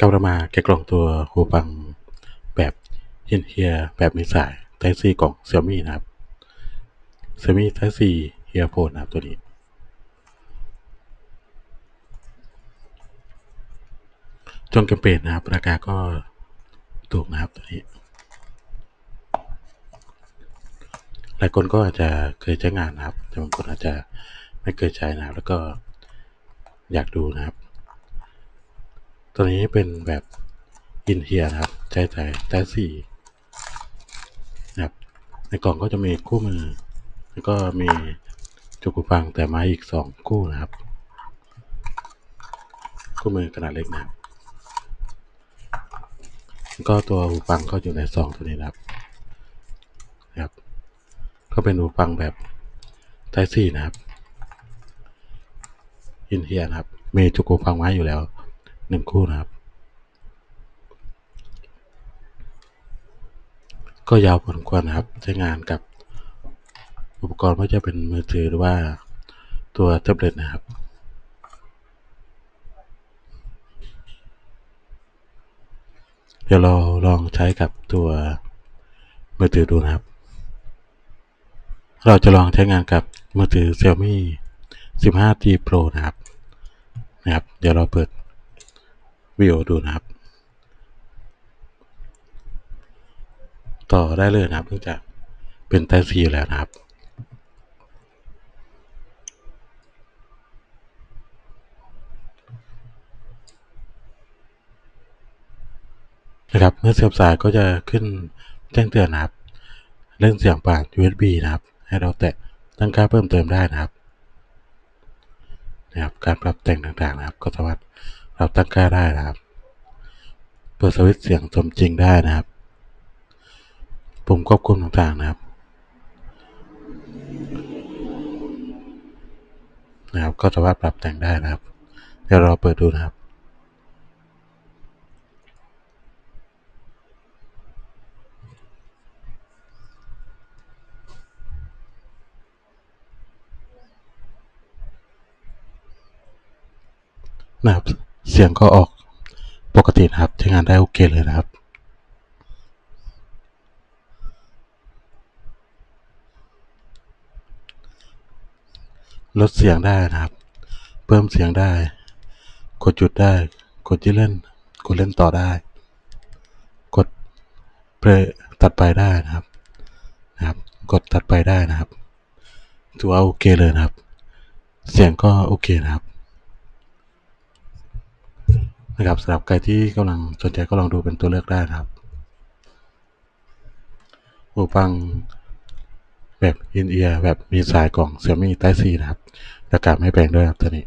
กำลังมาแกะกล่องตัวหูฟังแบบเฮียนเฮียแบบมีสาย Type C ของ Xiaomi นะครับ Xiaomi Type C Earphone นะครับตัวนี้จนแคมเปญนะครับ ราคาก็ถูกนะครับตัวนี้ หลายคนก็อาจจะเคยใช้งานนะครับ แต่บางคนอาจจะไม่เคยใช้นะครับ แล้วก็อยากดูนะครับ ตัวนี้เป็นแบบอินเฮียครับใช้แต่แต่สี่ครับในกล่องก็จะมีคู่มือ แล้วก็มีจุกหูฟังแต่ไมาอีกสองคู่นะครับ คู่มือขนาดเล็กนะครับแล้วก็ตัวหูฟังก็อยู่ในซองตัวนี้นะครับครับ ก็เป็นหูฟังแบบไทซี่นะครับ อินเฮียนะครับ มีจุกหูฟังไว้อยู่แล้ว หนึ่งคู่นะครับ ก็ยาวพอสมควรนะครับ ใช้งานกับอุปกรณ์ไม่ว่าจะเป็นมือถือหรือว่าตัวแท็บเล็ตนะครับเดี๋ยวเราลองใช้กับตัวมือถือดูนะครับ เราจะลองใช้งานกับมือถือ Xiaomi 15T Pro นะครับ นะครับ เดี๋ยวเราเปิด วิดีโอดูนะครับ ต่อได้เลยนะครับเนื่องจากเป็น Type C อยู่แล้วนะครับนะครับเมื่อเสียบสายก็จะขึ้นแจ้งเตือนนะครับเล่นเสียงผ่าน USB นะครับ ให้เราแตะตั้งค่าเพิ่มเติมได้นะครับนะครับ การปรับแต่งต่างๆนะครับ ก็สามารถ ปรับตั้งค่าได้นะครับ เปิดสวิตช์เสียงสมจริงได้นะครับปุ่มควบคุมต่างๆนะครับ นะครับ ก็สามารถปรับแต่งได้นะครับ เดี๋ยวเราเปิดดูนะครับนะครับ เสียงก็ออกปกตินะครับใช้งานได้โอเคเลยนะครับ ลดเสียงได้นะครับ เพิ่มเสียงได้ กดหยุดได้ กดที่เล่น กดเล่นต่อได้ กดเพลตัดไปได้นะครับนะครับ กดตัดไปได้นะครับถือว่าโอเคเลยนะครับ เสียงก็โอเคนะครับ นะครับสำหรับใครที่กำลังสนใจก็ลองดูเป็นตัวเลือกได้นะครับหูฟังแบบอินเอียร์แบบมีสายกล่องเสียมีไต้ซีนะครับรากาศไม่แพงด้วยครับตัวนี้